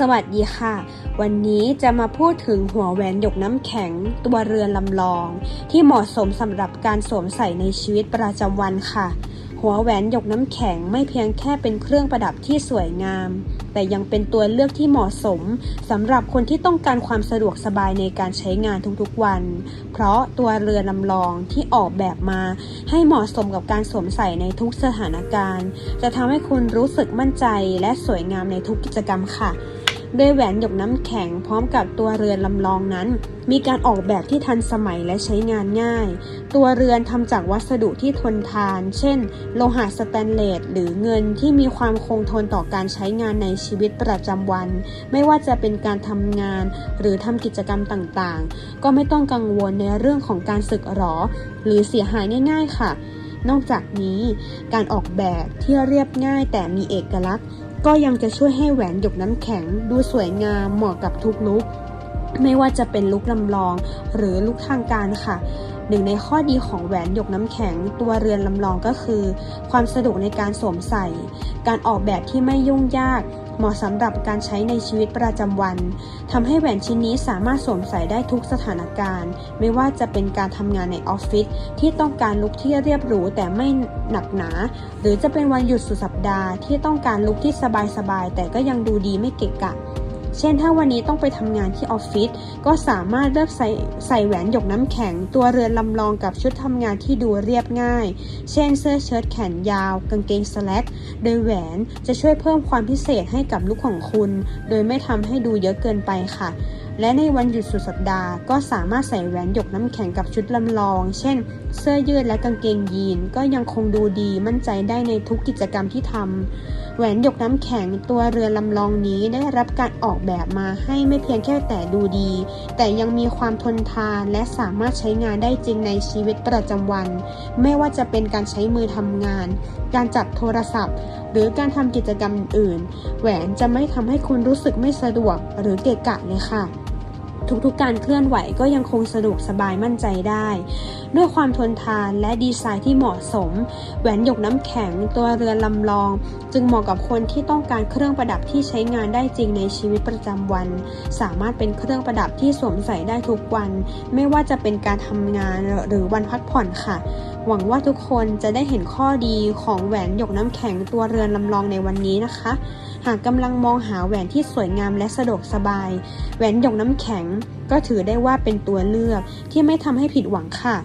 สวัสดีค่ะ วันนี้จะมาพูดถึงหัวแหวนหยกน้ำแข็ง ตัวเรือนลำลอง ที่เหมาะสมสำหรับการสวมใส่ในชีวิตประจำวันค่ะ หัวแหวนหยกน้ำแข็งไม่เพียงแค่เป็นเครื่องประดับที่สวยงาม แต่ยังเป็นตัวเลือกที่เหมาะสมสำหรับคนที่ต้องการความสะดวกสบายในการใช้งานทุกๆวัน เพราะตัวเรือนลำลองที่ออกแบบมา ให้เหมาะสมกับการสวมใส่ในทุกสถานการณ์ จะทำให้คุณรู้สึกมั่นใจและสวยงามในทุกกิจกรรมค่ะ โดยแหวนหยกน้ำแข็งพร้อมกับตัวเรือนลำลองนั้น มีการออกแบบที่ทันสมัยและใช้งานง่าย ตัวเรือนทำจากวัสดุที่ทนทาน เช่น โลหะสแตนเลสหรือเงินที่มีความคงทนต่อการใช้งานในชีวิตประจำวัน ไม่ว่าจะเป็นการทำงาน หรือทำกิจกรรมต่างๆ ก็ไม่ต้องกังวลในเรื่องของการสึกหรอ หรือเสียหายง่าย ๆ ค่ะนอกจากนี้การออกแบบที่เรียบง่ายแต่มีเอกลักษณ์ ก็ยังจะช่วยให้แหวนหยกน้ำแข็งดูสวยงามเหมาะกับทุกลุกไม่ว่าจะเป็นลุกลำลองหรือลุกทางการค่ะ หนึ่งในข้อดีของแหวนหยกน้ำแข็งตัวเรือนลำลองก็คือ ความสะดวกในการสวมใส่ การออกแบบที่ไม่ยุ่งยาก เหมาะสำหรับการใช้ในชีวิตประจำวันทำให้แหวนชิ้นนี้สามารถสวมใส่ได้ทุกสถานการณ์ ไม่ว่าจะเป็นการทำงานในออฟฟิศที่ต้องการลุคที่เรียบหรูแต่ไม่หนักหนา หรือจะเป็นวันหยุดสุดสัปดาห์ที่ต้องการลุคที่สบายๆแต่ก็ยังดูดีไม่เกะกะ เช่นถ้าวันนี้ต้องไปทำงานที่ออฟฟิศก็สามารถเลือกใส่ใส่แหวนหยกน้ำแข็ง ตัวเรือนลำลองกับชุดทำงานที่ดูเรียบง่าย เช่นเสื้อเชิ้ตแขนยาว กางเกงสแลกโดยแหวนจะช่วยเพิ่มความพิเศษให้กับลุคของคุณ โดยไม่ทำให้ดูเยอะเกินไปค่ะ และในวันหยุดสุดสัปดาห์ก็สามารถใส่แหวนหยกน้ำแข็งกับชุดลำลอง เช่น เสื้อยืดและกางเกงยีน ก็ยังคงดูดีมั่นใจได้ในทุกกิจกรรมที่ทำแหวนหยกน้ำแข็งตัวเรือลำลองนี้ได้รับการออกแบบมาให้ไม่เพียงแค่แต่ดูดี แต่ยังมีความทนทานและสามารถใช้งานได้จริงในชีวิตประจำวัน ไม่ว่าจะเป็นการใช้มือทำงาน การจับโทรศัพท์ หรือการทำกิจกรรมอื่น แหวนจะไม่ทำให้คุณรู้สึกไม่สะดวกหรือเกะกะเลยค่ะ ทุกๆการเคลื่อนไหวก็ยังคงสะดวกสบายมั่นใจได้ ด้วยความทนทานและดีไซน์ที่เหมาะสม แหวนหยกน้ำแข็งตัวเรือนลำลอง จึงเหมาะกับคนที่ต้องการเครื่องประดับที่ใช้งานได้จริงในชีวิตประจำวัน สามารถเป็นเครื่องประดับที่สวมใส่ได้ทุกวัน ไม่ว่าจะเป็นการทำงานหรือวันพักผ่อนค่ะ หวังว่าทุกคนจะได้เห็นข้อดีของแหวนหยกน้ำแข็งตัวเรือนลำลองในวันนี้นะคะ หากกำลังมองหาแหวนที่สวยงามและสะดวกสบาย แหวนหยกน้ำแข็งก็ถือได้ว่าเป็นตัวเลือกที่ไม่ทำให้ผิดหวังค่ะ